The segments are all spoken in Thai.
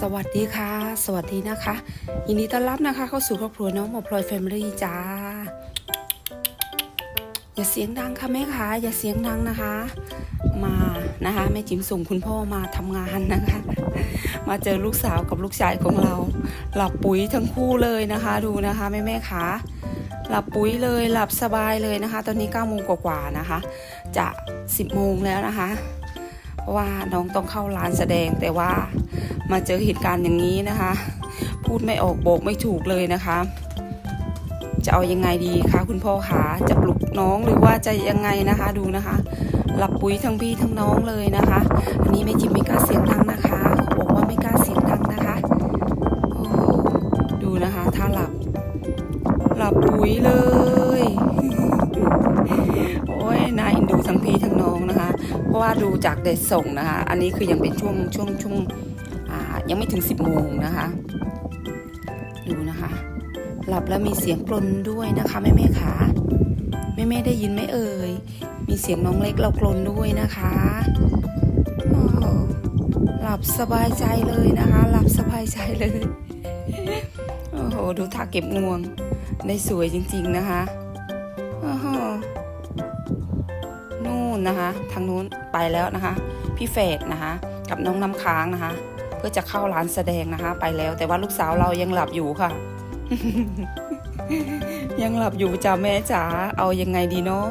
สวัสดีค่ะ สวัสดีนะคะ ยินดีต้อนรับนะคะ เข้าสู่ครอบครัวน้องหมอพลอยแฟมิลี่จ้า อย่าเสียงดังค่ะแม่คะอย่าเสียงดังนะคะ มานะคะแม่จิ๋มส่งคุณพ่อมาทำงานนะคะ มาเจอลูกสาวกับลูกชายของเรา หลับปุ๋ยทั้งคู่เลยนะคะ ดูนะคะแม่แม่คะหลับปุ๋ยเลยหลับสบายเลยนะคะ ตอนนี้9ก้าโมงกว่าๆนะคะ จะ 10โมงแล้วนะคะ เพราะว่าน้องต้องเข้าร้านแสดงแต่ว่า มาเจอเหตุการณ์อย่างนี้นะคะ พูดไม่ออกโบกไม่ถูกเลยนะคะ จะเอายังไงดีคะคุณพ่อคะจะปลุกน้องหรือว่าจะยังไงนะคะดูนะคะ หลับปุ๋ยทั้งพี่ทั้งน้องเลยนะคะ อันนี้แม่จิมไม่กล้าเสียงดังนะคะเขาบอกว่าไม่กล้าเสียงดังนะคะโอ้ดูนะคะถ้าหลับ หลับปุ๋ยเลยโอ้ยน่าเอ็นดูทั้งพี่ทั้งน้องนะคะ เพราะว่าดูจากเด็ดส่งนะคะ อันนี้คือยังเป็นช่วงช่วงช่วง ยังไม่ถึง 10โมงนะคะ ดูนะคะ หลับแล้วมีเสียงกลนด้วยนะคะแม่แม่ขาแม่แม่ได้ยินไหมเอ่ย มีเสียงน้องเล็กเรากลนด้วยนะคะหลับสบายใจเลยนะคะ หลับสบายใจเลย โอ้โห ดูท่าเก็บงวง ได้สวยจริงๆนะคะโอ้โหนู่นนะคะ ทางนู้นไปแล้วนะคะ พี่เฟดนะคะ กับน้องน้ำค้างนะคะ พื่อจะเข้าร้านแสดงนะคะ ไปแล้ว แต่ว่าลูกสาวเรายังหลับอยู่ค่ะ ยังหลับอยู่จ้าแม่จ๋าเอายังไงดีเนาะ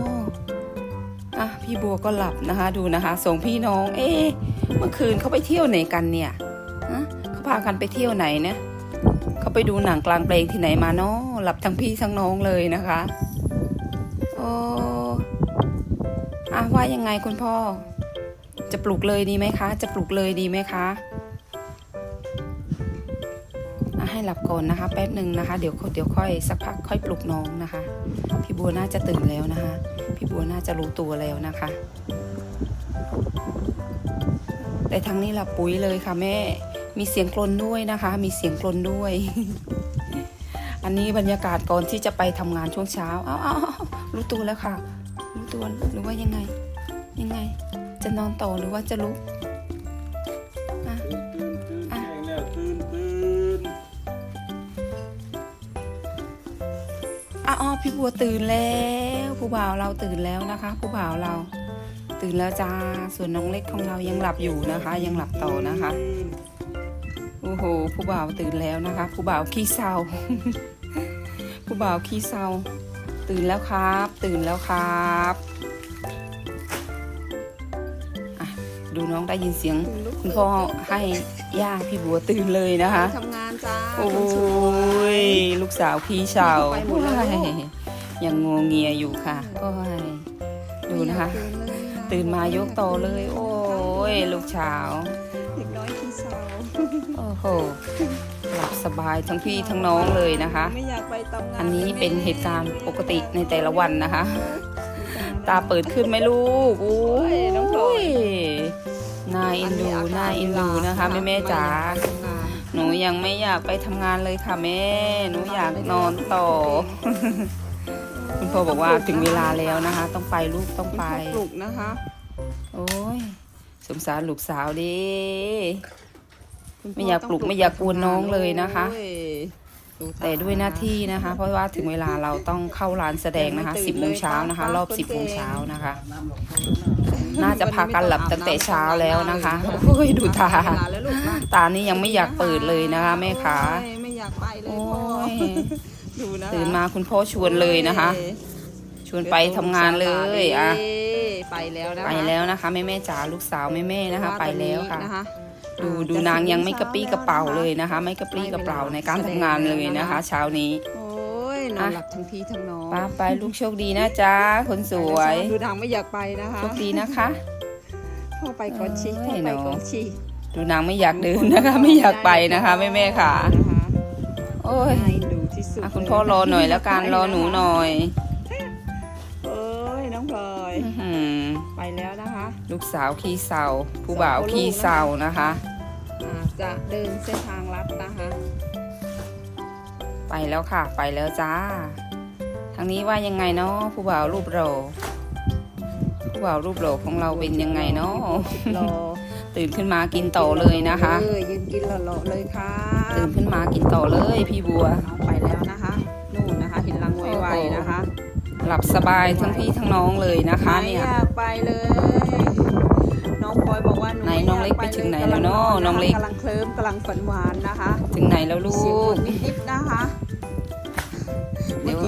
อะพี่บัวก็หลับนะคะ ดูนะคะส่งพี่น้อง เอ๊เมื่อคืนเขาไปเที่ยวไหนกันเนี่ยฮะเขาพากันไปเที่ยวไหนเนี่ยเขาไปดูหนังกลางเพลงที่ไหนมาเนาะหลับทั้งพี่ทั้งน้องเลยนะคะโอ้อะว่ายังไงคุณพ่อ จะปลุกเลยดีไหมคะ จะปลุกเลยดีไหมคะ ให้หลับก่อนนะคะแป๊บหนึ่งนะคะเดี๋ยวเดี๋ยวค่อยสักพักค่อยปลุกน้องนะคะ พี่บัวน่าจะตื่นแล้วนะคะ พี่บัวน่าจะรู้ตัวแล้วนะคะ แต่ทางนี้หลับปุ๋ยเลยค่ะแม่มีเสียงกลนด้วยนะคะ มีเสียงกลนด้วย อันนี้บรรยากาศก่อนที่จะไปทำงานช่วงเช้าอ้าวอ้าวอ้าวรู้ตัวแล้วค่ะ รู้ตัวหรือว่ายังไง ยังไง จะนอนต่อหรือว่าจะลุก พี่บัวตื่นแล้วผู้บ่าวเราตื่นแล้วนะคะ ผู้บ่าวเราตื่นแล้วจ้าส่วนน้องเล็กของเรายังหลับอยู่นะคะ ยังหลับต่อนะคะโอ้โหผู้บ่าวตื่นแล้วนะคะผู้บ่าวขี้เศร้าผู้บ่าวขี้เศร้าตื่นแล้วครับ ตื่นแล้วครับดูน้องได้ยินเสียง คุณพ่อให้ย่าพี่บัวตื่นเลยนะคะทำงานจ้า โอ้คนสวยยลูกสาวพี่เศร้าไปหมดแล้วลูกโอ้ยยังงวงเงียอยู่ค่ะโอ้ยดูนะคะ ตื่นมายกโตอเลย โอ้ยลูกสาวเด็กน้อยที่เศร้าโอ้โหหลับสบายทั้งพี่ทั้งน้องเลยนะคะไม่อยากไปทำงานอันนี้เป็นเหตุการณ์ปกติในแต่ละวันนะคะ ตาเปิดขึ้นไหมลูกโอ้ยน้องพลอยน่าเอ็นดูน่าเอ็นดูนะคะแม่แม่ๆจ๋า หนูยังไม่อยากไปทำงานเลยค่ะแม่ หนูอยากนอนต่อ คุณพ่อบอกว่าถึงเวลาแล้วนะคะ ต้องไปลูกต้องไป ปลุกนะคะ โอ้ยสงสารลูกสาวดิคุณพ่ไม่อยากปลุกไม่อยากกวนน้องเลยนะคะโอ้ยดูาแต่ด้วยหน้าที่นะคะ เพราะว่าถึงเวลาเราต้องเข้าร้านแสดงนะคะยังไม่สิตื่บนโมงเช้าเลยนะคะค่ะรอบคุณสิบโมงตัวเองเช้านะคะ น้ำหลอกเขาหน้าน่าจะพากันหลับตั้งแต่เช้าแล้วนะคะ โอ้ยดูตาเวลแล้วลูกนะตานี่ยังไม่อยากเปิดเลยนะคะแม่ขาโอ้ยไม่อยากไปเลยโอ้พ่อยดูนะตื่นมาคุณพ่อชวนเลยนะคะ ชวนไปทำงานเลยอะไปแล้วนะคะไปแล้วนะคะแม่แม่ๆจ๋าลูกสาวแม่แม่ๆนะคะ ไปแล้วค่ะนะคะดูอ่ดูนางยังไม่กระปี้กระเป๋าเลยนะคะ ไม่กระปี้กระเป๋าในการทำงานเลยนะคะ เช้านี้โอ้ย นอนหลับทั้งพี่ทั้งน้องป้าไปลูกโชคดีนะจ๊ะคนสวยดูนางไม่อยากไปนะคะโชคดีนะคะพ่อไปก่อนชีเอ้พ่อยไปเนาะก่อนชีดูนางไม่อยากเดินนะคะ ไม่อยากไปนะคะแม่แม่ๆค่ะนะคะโอ้ยให้ดูที่สุดอะคุณพ่อรอหน่อยแล้วกันรอหนูหน่อยเอ้ยน้องพลอยอื้อหือไปแล้วนะคะ ลูกสาวขี้เศร้าผู้บ่าวขี้เศร้านะคะอ่าจะเดินเส้นทางลัดนะคะ ไปแล้วค่ะ ไปแล้วจ้า ทางนี้ว่ายังไงเนาะผู้บ่าวรูปโรผู้บ่าวรูปโรของเราเป็นยังไงเนาะรอตื่นขึ้นมากินต่อเลยนะคะเออยืนกินหล่อๆเลยค่ะ ตื่นขึ้นมากินต่อเลยพี่บัวน้องไปแล้วนะคะนู่นนะคะเห็นรังไวๆนะคะ หลับสบายทั้งพี่ทั้งน้องเลยนะคะไม่เนี่ยอยากไปเลยน้องพลอยบอกว่าหนูไหนน้องเล็กไปถึงไหนแล้วเนอะน้องเล็กกำลังเคลิ้มกำลังฝันหวานนะคะ ถึงไหนแล้วลูเสียงกฝนนิดๆนะคะ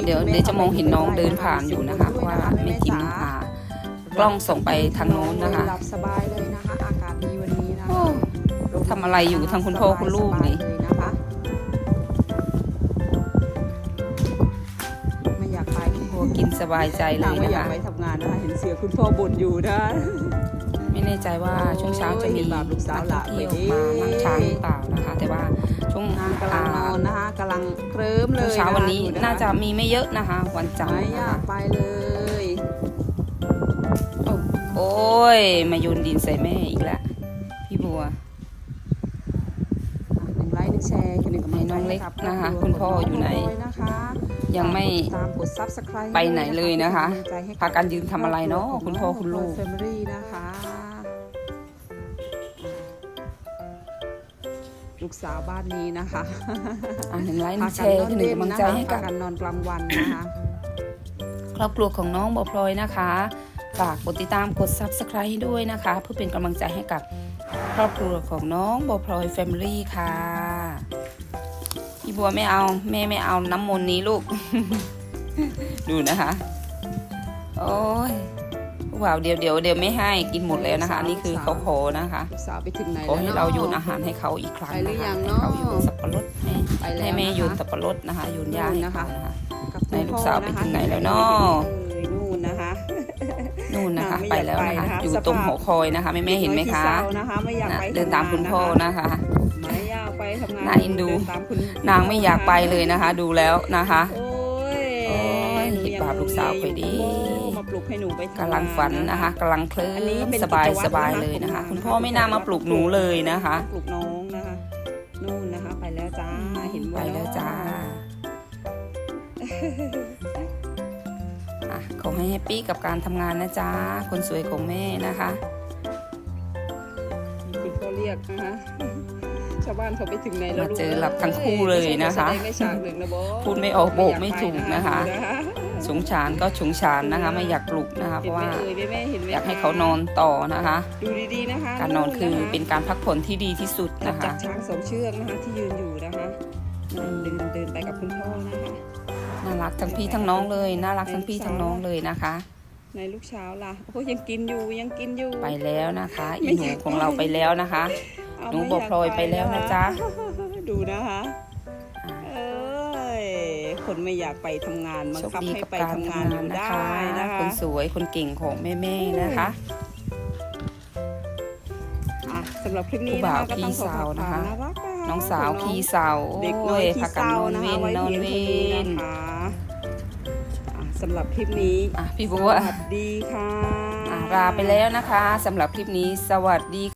เดี๋ยวเดี๋ยวเดี๋ยวจะมองเห็นน้องเดินผ่านอยู่นะคะว่าไม่จิ้มหากล้องส่งไปทางโน้นนะคะหลับสบายเลยนะคะ อากาศดีวันนี้นะโอ้ทำอะไรอยู่ทั้งคุณพ่อคุณลูกนี่สบายๆเลยนะคะไม่อยากไปบัวกินสบายใจเลนางยไม่นะอยากคะไปทำงานนะคะเห็นเสียคุณพ่อบ่นอยู่นะไม่แน่ใจว่าช่วงเช้าจะมีโอ้ยเห็นแบบลูกสาวนักหท่ลาอนงเที่ยวมานั่งช้างหรือเปล่านะคะ แต่ว่า ช่วงนางกำลังนอนนะคะกำลังเคลิ้มเลช่วยงเช้าวันนี้ดูคน่าจะมีไม่เยอะนะคะ วันจันทไม่ร์อนะยาคะกไปเลย โอ้ยมาโยนดินใส่แม่อีกแล้วพี่บัวหนึ่งไลค์หนึ่งแชร์คือหนึ่งกำลังใจน้องเล็กให้บนะคะรบรัวคุณพ่ออยู่ไหนขบคุณนะคะยังไม่ตามกด subscribe ไปไหนเลยนะคะเป็นกำลังใจให้บพากันยืนทำอะไรเนาะคุณพ่อคุณลูกแฟมิลี่นะคะ ลูกสาวบ้านนี้นะคะอะหนึ่งไลค์หพานึ่งแชกันร์นอนคือหนึ่งเล่นกำลังนะใจคะให้กัพาบกันนอนกลางวันนะคะครอบครัวของน้องบอพลอยนะคะฝากกดติดตามกด subscribe ให้ด้วยนะคะ เพื่อเป็นกำลังใจให้กับครอบครัวของน้องบอพลอยแฟมิลี่ค่ะพี่บัวไม่เอาแม่ไม่เอาน้ำมนต์นี้ลูก ดูนะคะ โอ้ย ว้าวเดี๋ยวเดี๋ยวเดี๋ยวไม่ให้กินหมดแล้วนะคะอันนี่คือเขาขอนะคะลูกสาวไปถึงไหนขอแล้วให้นะเราโยนอาหารให้เขาอีกครั้งไปหรืนะอยัคะงให้เนอะเขาโยนสับปะรดให้ไปแล้วให้แม่นะคะโยนสับปะรดนะคะโยนยาให้นะคะเขานะคะกับไหนคุณลูกพ่อสาวไปนะคะถึงไหนแล้วเนอะเอ้ยนู่นนะคะนู่นนะคะไม่ไปอยากแล้วนะไปคะนะคะอยู่สภาพตรงหอคอยนะคะแม่แม่เห็นไหมคะด็กอยที่เศร้านะคะไม่อยากนะไปเดินตามคุณพ่อนะคะไม่อยากไปทำงานน่าเอ็นดูตามคุณนางไม่อยากไปเลยนะคะ ดูแล้วนะคะโอ้ยโอ้ยหนูยังบาปลูกสาวข่อยดีโอ้มา ปลุกให้หนูไปทำงานกำลังฝันนะคะกำลังเคลิ้อันนี้มเป็นสบายกิจวัตรสบายนะคะเลยนะคะของคุณพ่อไม่น่ามาปลุกหนูเลยนะคะ ปลุกน้องนะคะนู่นนะคะ ไปแล้วจ้าเห็นไปแล้วจ้าอะขอให้แฮปปี้กับการทำงานนะจ๊ะคนสวยของแม่นะคะคุณพ่อเรียกนะคะชาวบ้านเขาไปถึงไหนแล้วมาเจอลูกหลับทั้งคู่เลยนะคะ ไม่ใช่ไม่ฉากหนึ่งนะโบพูดไม่ออกโบกไม่ถูกนะคะไม่อยากไปนะคะสงสารก็สงสารนะคะ ไม่อยากปลุกนะคะเพเห็นราะไหมว่าเอ่ยแม่แม่เห็นไหมอยากให้เขานอนต่อนะคะ ดูดีๆนะคะการนอนคือเป็นการพักผ่อนที่ดีที่สุดนะนะคะจากช้างสองเชือกนะคะที่ยืนอยู่นะคะเดินเดินไปกับคุณพ่อนะคะน่ารักทั้งพี่ทั้งน้องเลยน่ารักทั้งพี่ทั้งน้องเลยนะคะในลูกเช้าล่ะโอ้ยังกินอยู่ยังกินอยู่ไปแล้วนะคะไม่อีหนูอยากของเราไปแล้วนะคะเาหนูไม่บอกพลอยไปแล้วนะจ๊ะดูนะคะเอ้ย คนไม่อยากไปทำงานบังโชคคับดีให้กับไปการทำงานทำองานยู่นะได้คะนะคะคนสวยคนเก่งของแม่ๆนะคะ อะสำหรับคลิปนี้ผู้นะบ่าวคะก็ต้องขอพี่สาวขอบนะคะ น่ารักนะคะน้องสาวขพี่งสาวเด็กน้โอ้อยยที่พากันเศร้านอนนะเว้คะนไว้นอนเพียงเว้เท่านี้นนะคะอะสำหรับคลิปนี้อะพี่สบัววัสดีค่ะ อะลาไปแล้วนะคะสำหรับคลิปนี้สวัสดี